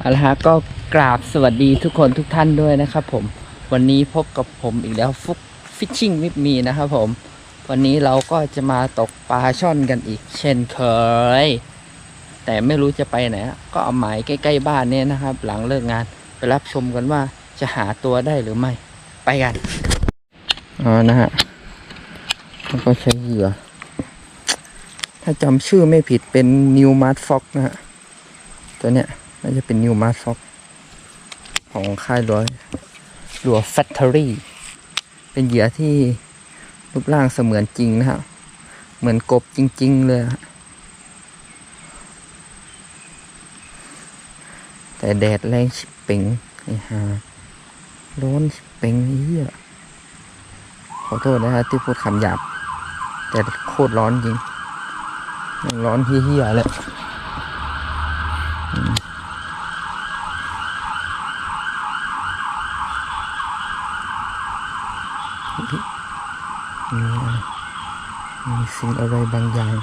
เอาละฮะก็กราบสวัสดีทุกคนทุกท่านด้วยนะครับผมวันนี้พบกับผมอีกแล้วฟุกฟิชชิ่งวิปมีนะครับผม วันนี้เราก็จะมาตกปลาช่อนกันอีก เช่นเคย แต่ไม่รู้จะไปไหนก็เอาหมายใกล้ๆบ้านเนี่ยนะครับ หลังเลิกงานไปรับชมกันว่าจะหาตัวได้หรือไม่ ไปกันอ๋อนะฮะแล้วก็ใช้เหยื่อ ถ้าจำชื่อไม่ผิดเป็นนิวมาร์ฟ็อกนะฮะตัวเนี้ย น่าจะเป็นนิวมาร์ฟ็อกของค่ายรัวรัวแฟคทอรี่ เป็นเหยื่อที่รูปร่างเสมือนจริงนะฮะ เหมือนกบจริง ๆ เลย แต่แดดแรงชิบเป่งไอ้ห่าร้อนชิบเป่งเหี้ยขอโทษนะฮะที่พูดคำหยาบ แต่โคตรร้อนจริง ร้อนเฮี้ยเลยอืม มีสิ่งอะไรบางอย่าง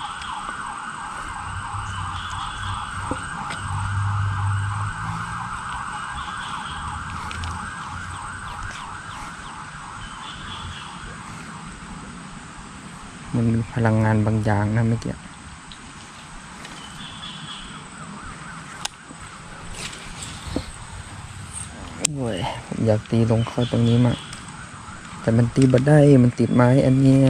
มันมีพลังงานบางอย่างนะเมื่อกี้โอ้ยผมอยากตีลงเข้าตรงนี้มาก แต่มันตีบัได้มันติดไม้อันเนี้ย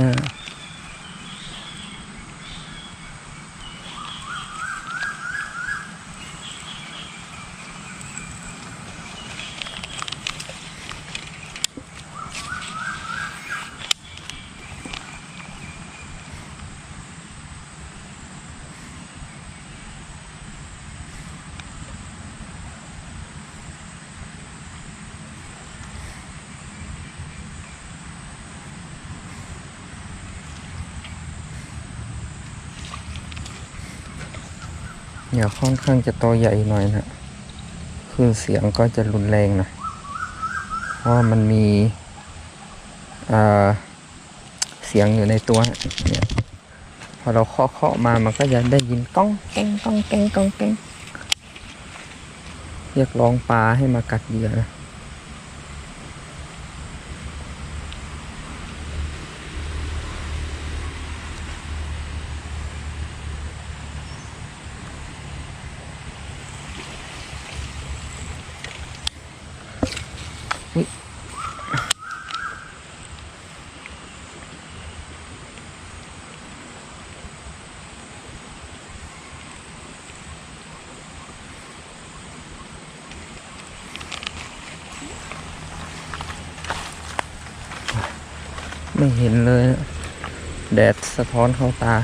อย่าค่อนข้างจะตัวใหญ่หน่อยนะคือเสียงก็จะรุนแรงหนะเพราะว่ามันมีเสียงอยู่ในตัวเนี่ยพอเราเคาะเคาะมามันก็จะได้ยินก้องแกงก้องแกงก้องแกงเรียกร้องปลาให้มากัดเหยื่อนะ ไม่เห็นเลยนะแดดสะท้อนเข้าตา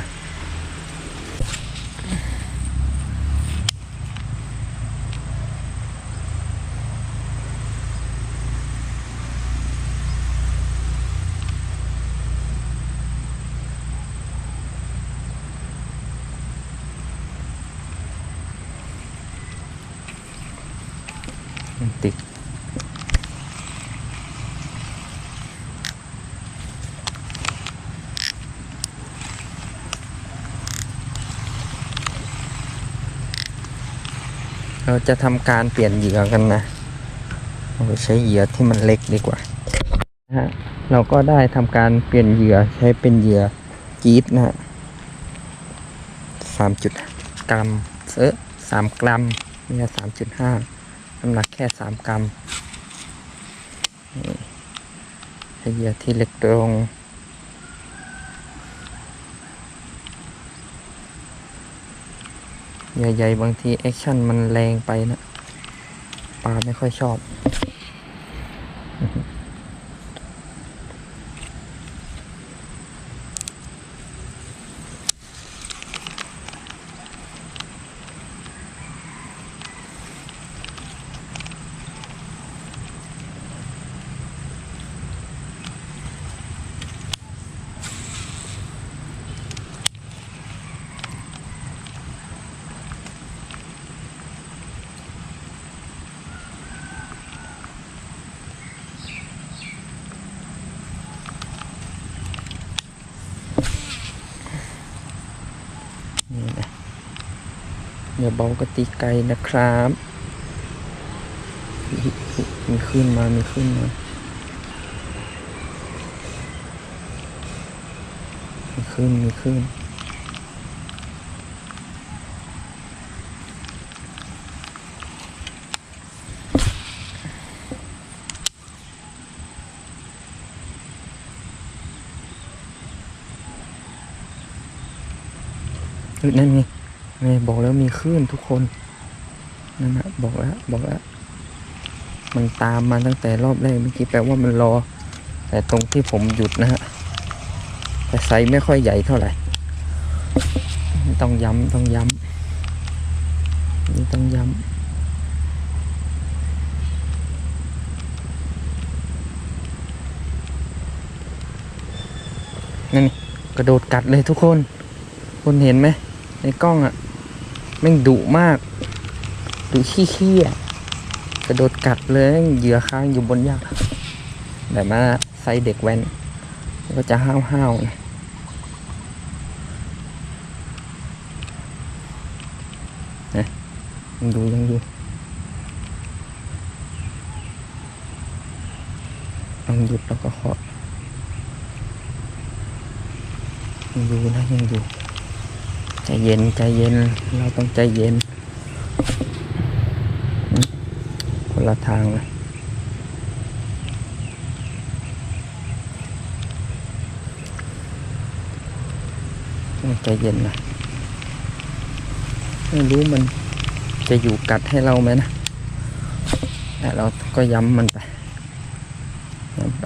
ติด เราจะทำการเปลี่ยนเหยื่อกันนะเราใช้เหยื่อที่มันเล็กดีกว่านะฮะเราก็ได้ทำการเปลี่ยนเหยื่อใช้เป็นเหยื่อจี๊ดนะฮะสามจุดกรัมเออสามกรัมไม่ใช่สามจุดห้าน้ำหนักแค่สามกรัมใช้เหยื่อที่เล็กลง ใหญ่ ๆ บางทีแอคชั่นมันแรงไปนะปลาไม่ค่อยชอบ นี่นะ อย่าเบากระติไกลนะครับ มีขึ้นมา มีขึ้นมา มีขึ้น มีขึ้นนั่นไง ไงบอกแล้วมีคลื่นทุกคนนั่นนะบอกแล้วบอกแล้วมันตามมาตั้งแต่รอบแรกเมื่อกี้แปลว่ามันรอ แต่ตรงที่ผมหยุดนะฮะแต่ไซส์ไม่ค่อยใหญ่เท่าไหร่ ต้องย้ำต้องย้ำนี่ต้องย้ำนั่นนี่กระโดดกัดเลยทุกคน คุณเห็นไหมในกล้องอะ่ะ แม่งดุมากดุขี้ขี้อะกระโดดกัดเลยเหยื่อค้างอยู่บนหญ้าแบบว่าไซส์เด็กแว้น ก็จะห้าวห้าวๆนะนะยังดูยังดูต้องหยุดแล้วก็เคาะยังดูนะยังดู ใจเย็นใจเย็น เราต้องใจเย็น คนละทางเลยใจเย็นนะไม่รู้มันจะอยู่กัดให้เราไหมนะ แต่เราก็ย้ำมันไปย้ำไป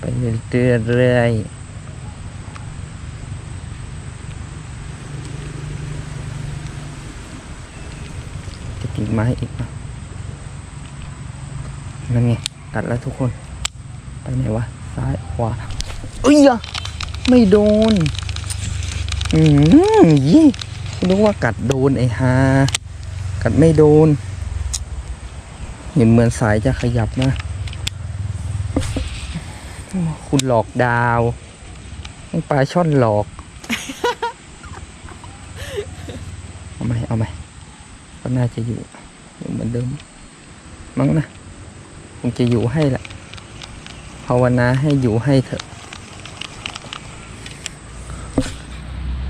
ไปเรื่อยๆ กิ่งไม้อีกเปล่ะนั่นไงกัดแล้วทุกคน ไปไหนวะ ซ้ายขวาเอ้ยอะไม่โดน อืมยี่รู้ว่ากัดโดนไอ้ฮากัดไม่โดน เห็นเหมือนสายจะขยับนะ คุณหลอกดาวปลาช่อนหลอก เอาไหมเอาไหม ก็ น่าจะอยู่อยู่เหมือนเดิม มั้งนะคงจะอยู่ให้แหละภาวนาให้อยู่ให้เถอะ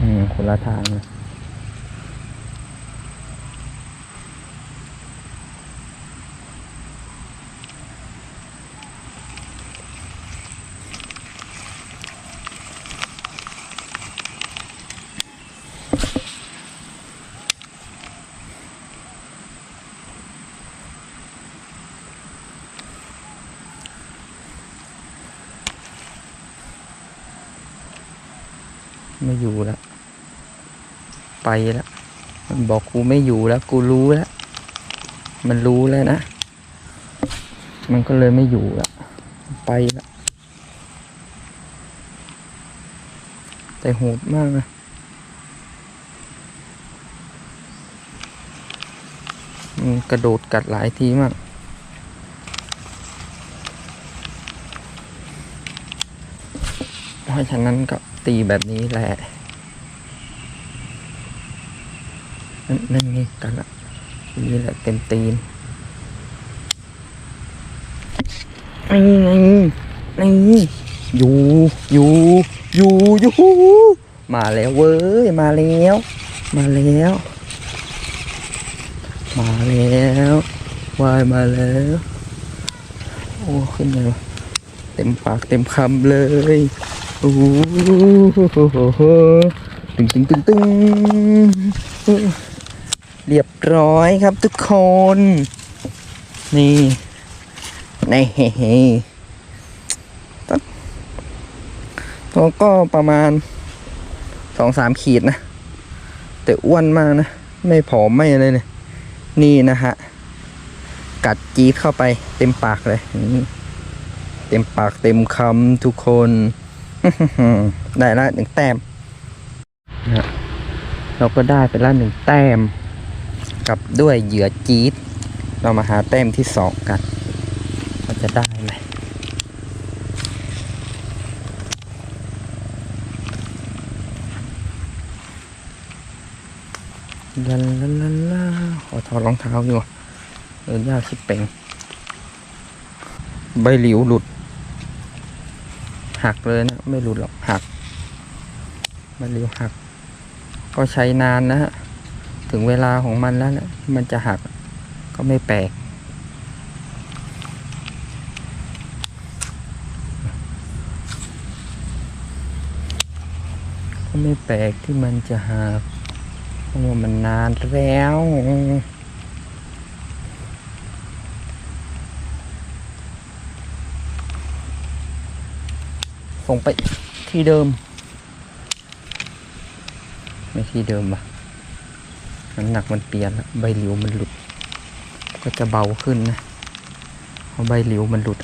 อืมคนละทางเล ไม่อยู่แล้ว ไปแล้ว มันบอกกูไม่อยู่แล้ว กูรู้แล้ว มันรู้แล้วนะ มันก็เลยไม่อยู่แล้ว ไปแล้ว แต่โหดมากนะมันกระโดดกัดหลายทีมากเพราะฉะนั้นก็ ตีแบบนี้แหละ นั่นนั่นไงกันละทีนี่แหละเต็มตีนนี่ไงนี่อยู่อยู่อยู่อยู่มาแล้วเว้ย มาแล้ว มาแล้ว มาแล้ววายมาแล้ว โอ้ ขึ้นไงวะเต็มปากเต็มคำเลย โอ้โหตึงตึงตึงตึงเรียบร้อยครับทุกคน นี่นี่เฮ้ตัวก็ประมาณสองสามขีดนะ แต่อ้วนมากนะ ไม่ผอมไม่อะไรเลยนี่นะฮะ กัดจี๊ดเข้าไปเต็มปากเลย เต็มปากเต็มคำทุกคน ได้ละหนึ่งแต้มนะฮะเราก็ได้ไปละหนึ่งแต้ม กับด้วยเหยื่อจี๊ด เรามาหาแต้มที่สองกันเราจะได้ไหมลาลาลาลาขอถอดรองเท้าอยู่เออยากชิบเป่งใบหลิวหลุด หักเลยนะ ไม่หลุดหรอกหักใบหลิวหัก ก็ใช้นานนะฮะ ถึงเวลาของมันแล้วนะมันจะหักก็ไม่แปลก ก็ไม่แปลกที่มันจะหักเพราะว่ามันนานแล้ว ส่งไปที่เดิม ไม่ที่เดิมปะน้ำหนักมันเปลี่ยนละใบหลิวมันหลุด ก็จะเบาขึ้นนะเพราะใบหลิวมันหลุด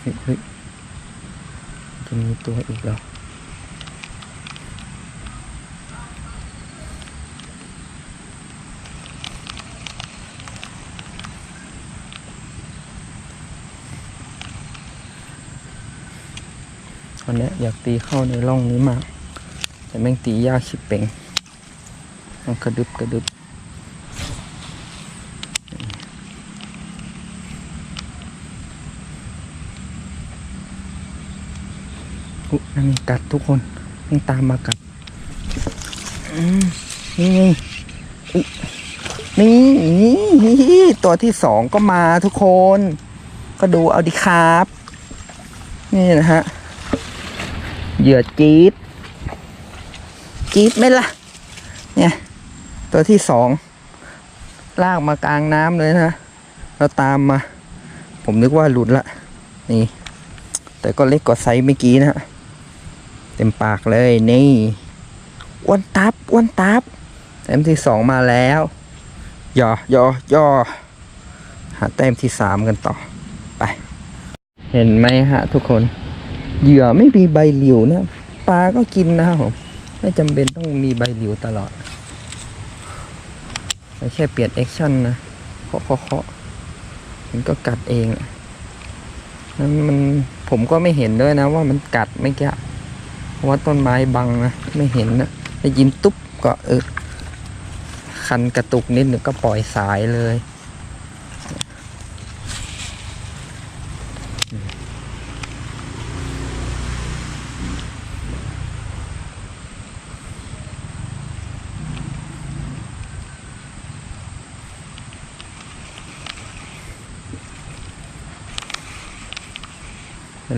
เฮ้ยเฮ้ยจะมีตัวอีกเหร อตอนนี้ยอยากตีเข้าในร่องนี้มาก แต่แม่งตียากชิบเป่งมันกระดึบกระดึบอุ๊ยนั่นกัดทุกคนแม่งตามมากัดอืมนี่ไงอุ๊ยนี่นี่ตัวที่สองก็มาทุกคน ก็ดูเอาดิครับ นี่นะฮะ เหยื่อจี๊ดจี๊ดไหมล่ะ เนี่ย ตัวที่สองลากมากลางน้ำเลยนะเราตามมา ผมนึกว่าหลุดละ นี่ แต่ก็เล็กกว่าไซส์เมื่อกี้นะฮะเต็มปากเลยนี่อ้วนตับอ้วนตับแต้มที่สองมาแล้วย่อย่อย่อหาแต้มที่สามกันต่อไป เห็นไหมฮะทุกคน เหยื่อไม่มีใบเหลิวนะปลาก็กินนะครับผมไม่จำเป็นต้องมีใบเหลิวตลอดไม่แค่เปลี่ยนแอคชั่นนะเคาะเคาะเคาะมันก็กัดเองนั้นมันผมก็ไม่เห็นด้วยนะ ว่ามันกัดไม่แก่เพราะว่าต้นไม้บังนะไม่เห็นนะได้ยินตุ๊บก็เออคันกระตุกนิดหนึ่งก็ปล่อยสายเลย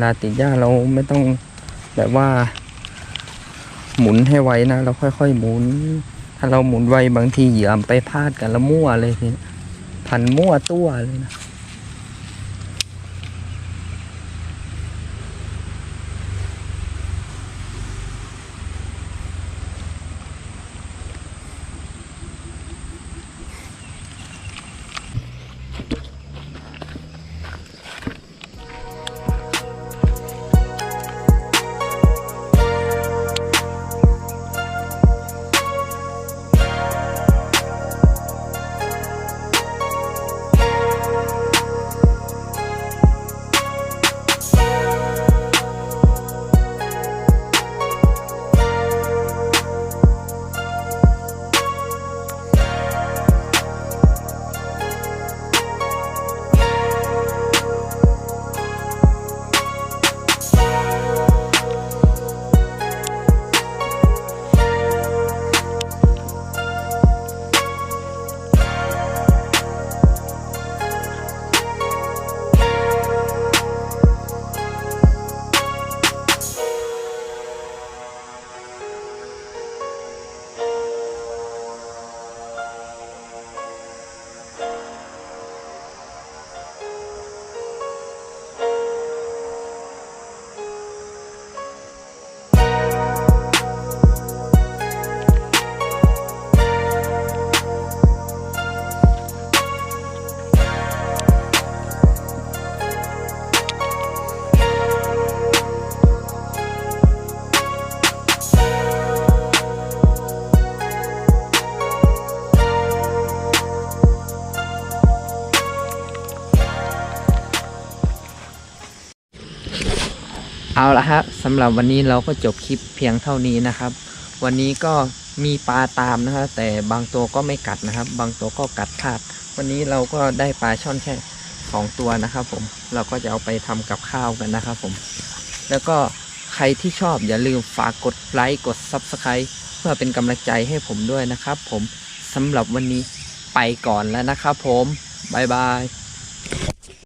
ลาติดหญ้าเราไม่ต้องแบบว่า หมุนให้ไวนะ เราค่อยๆหมุน ถ้าเราหมุนไวบางทีเหยื่อไปพลาดกันแล้วมั่วเลยทีนี้พันมั่วตัวเลยนะ เอาละฮะสำหรับวันนี้เราก็จบคลิปเพียงเท่านี้นะครับ วันนี้ก็มีปลาตามนะครับแต่บางตัวก็ไม่กัดนะครับ บางตัวก็กัดพลาด วันนี้เราก็ได้ปลาช่อนแค่สองตัวนะครับผมเราก็จะเอาไปทำกับข้าวกันนะครับผม แล้วก็ใครที่ชอบอย่าลืมฝากกดไลค์กด Subscribe เพื่อเป็นกำลังใจให้ผมด้วยนะครับผมสำหรับวันนี้ไปก่อนแล้วนะครับผม บ๊ายบาย